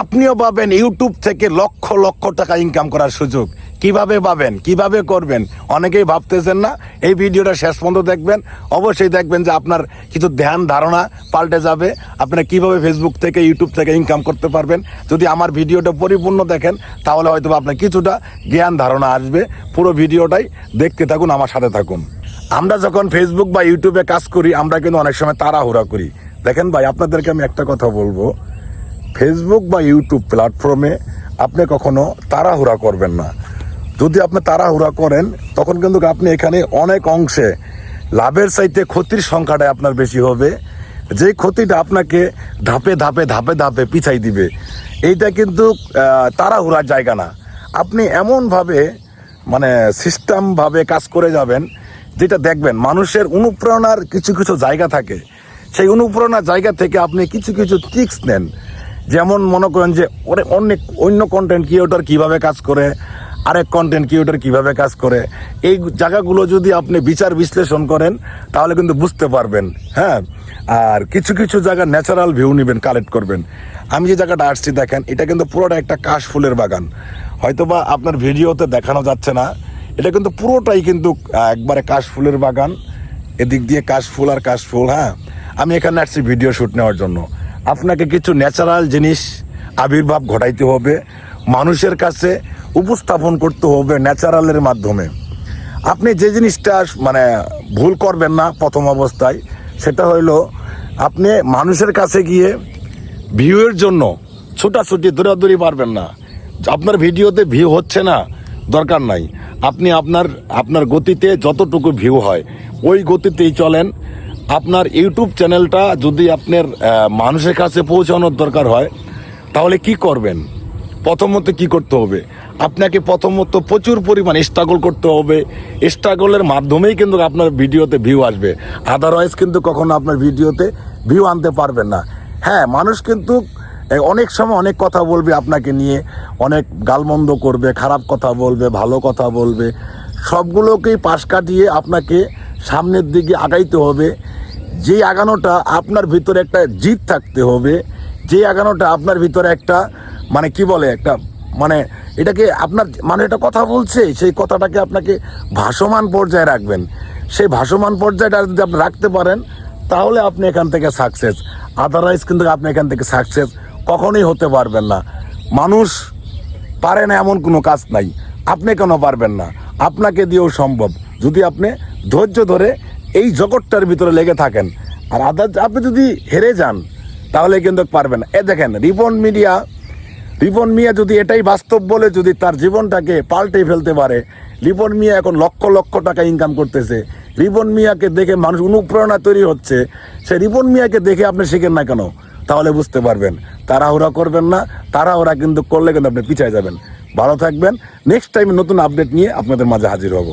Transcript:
আপনিও পাবেন ইউটিউব থেকে লক্ষ লক্ষ টাকা ইনকাম করার সুযোগ। কীভাবে পাবেন? কীভাবে করবেন? অনেকেই ভাবতেছেন না। এই ভিডিওটা শেষ পর্যন্ত দেখবেন। অবশ্যই দেখবেন যে আপনার কিছু ধ্যান, ধারণা পাল্টে যাবে। আপনারা কীভাবে ফেসবুক থেকে ইউটিউব থেকে ইনকাম করতে পারবেন? যদি আমার ভিডিওটা পরিপূর্ণ দেখেন, তাহলে হয়তো আপনার কিছুটা জ্ঞান, ধারণা আসবে। পুরো ভিডিওটাই দেখতে থাকুন, আমার সাথে থাকুন। আমরা যখন ফেসবুক বা ইউটিউবে কাজ করি, আমরা কিন্তু অনেক সময় তাড়াহুড়া করি। দেখেন ভাই, আপনাদেরকে আমি একটা কথা বলব। ফেসবুক বা ইউটিউব প্ল্যাটফর্মে আপনি কখনো তাড়াহুড়া করবেন না। যদি আপনি তাড়াহুড়া করেন, তখন কিন্তু আপনি এখানে অনেক অংশে লাভের চাইতে ক্ষতির সংখ্যাটা আপনার বেশি হবে। যে ক্ষতিটা আপনাকে ধাপে ধাপে ধাপে ধাপে পিছাই দিবে, এইটা কিন্তু তাড়াহুড়ার জায়গা না। আপনি এমনভাবে মানে সিস্টেমভাবে কাজ করে যাবেন, যেটা দেখবেন মানুষের অনুপ্রেরণার কিছু কিছু জায়গা থাকে। সেই অনুপ্রেরণার জায়গা থেকে আপনি কিছু কিছু ট্রিক্স নেন। যেমন মনে করেন যে ওরে অনেক অন্য কন্টেন্ট ক্রিয়েটর কীভাবে কাজ করে, আরেক কন্টেন্ট ক্রিয়েটর কীভাবে কাজ করে, এই জায়গাগুলো যদি আপনি বিচার বিশ্লেষণ করেন, তাহলে কিন্তু বুঝতে পারবেন হ্যাঁ? আর কিছু কিছু জায়গা ন্যাচারাল ভিউ নেবেন কালেক্ট করবেন। আমি যে জায়গাটা আসছি দেখেন, এটা কিন্তু পুরোটা একটা কাশ ফুলের বাগান। হয়তোবা আপনার ভিডিওতে দেখানো যাচ্ছে না, এটা কিন্তু পুরোটাই কিন্তু একবারে কাশ ফুলের বাগান। এদিক দিয়ে কাশ ফুল আর কাশ ফুল হ্যাঁ? আমি এখানে আসছি ভিডিও শ্যুট নেওয়ার জন্য। আপনাকে কিছু ন্যাচারাল জিনিস আবির্ভাব ঘটাইতে হবে, মানুষের কাছে উপস্থাপন করতে হবে ন্যাচারালের মাধ্যমে। আপনি যে জিনিসটা মানে ভুল করবেন না প্রথম অবস্থায়, সেটা হইল আপনি মানুষের কাছে গিয়ে ভিউয়ের জন্য ছোটাছুটি, দৌড়াদৌড়ি পারবেন না। আপনার ভিডিওতে ভিউ হচ্ছে না, দরকার নাই। আপনি আপনার আপনার গতিতে যতটুকু ভিউ হয়, ওই গতিতেই চলেন। আপনার ইউটিউব চ্যানেলটা যদি আপনার মানুষের কাছে পৌঁছানোর দরকার হয়, তাহলে কি করবেন? প্রথমত কি করতে হবে? আপনাকে প্রথমত প্রচুর পরিমাণ স্ট্রাগল করতে হবে। স্ট্রাগলের মাধ্যমেই কিন্তু আপনার ভিডিওতে ভিউ আসবে। আদারওয়াইজ কিন্তু কখনো আপনার ভিডিওতে ভিউ আনতে পারবেন না। হ্যাঁ মানুষ কিন্তু অনেক সময় অনেক কথা বলবে আপনাকে নিয়ে, অনেক গালমন্দ করবে, খারাপ কথা বলবে, ভালো কথা বলবে। সবগুলোকেই পাশ কাটিয়ে আপনাকে সামনের দিকে আগাইতে হবে। যে আগানোটা আপনার ভিতরে একটা জিত থাকতে হবে যে আগানোটা আপনার ভিতরে একটা মানে কি বলে, একটা মানে এটাকে আপনার মানে এটা কথা বলছে, সেই কথাটাকে আপনাকে ভাসমান পর্যায়ে রাখবেন। সেই ভাসমান পর্যায়টা যদি আপনি রাখতে পারেন, তাহলে আপনি এখান থেকে সাকসেস আদারওয়াইজ কিন্তু আপনি এখান থেকে সাকসেস কখনোই হতে পারবেন না। মানুষ পারে না এমন কোনো কাজ নাই। আপনি কেন পারবেন না? আপনাকে দিয়েও সম্ভব। যদি আপনি ধৈর্য ধরে এই জগৎটার ভিতরে লেগে থাকেন। আর আদার আপনি যদি হেরে যান, তাহলে কিন্তু পারবেন এ দেখেন, রিপন মিডিয়া, রিপন মিয়া যদি এটাই বাস্তব বলে যদি তার জীবনটাকে পাল্টে ফেলতে পারে, রিপন মিয়া এখন লক্ষ লক্ষ টাকা ইনকাম করতেছে। রিপন মিয়াকে দেখে মানুষ অনুপ্রেরণা তৈরি হচ্ছে। সে রিপন মিয়াকে দেখে আপনি শিখেন না কেন? তাহলে বুঝতে পারবেন, তাড়াহুড়া করবেন না। তাড়াহুড়া কিন্তু করলে কিন্তু আপনি পিছিয়ে যাবেন। ভালো থাকবেন। নেক্সট টাইম নতুন আপডেট নিয়ে আপনাদের মাঝে হাজির হব।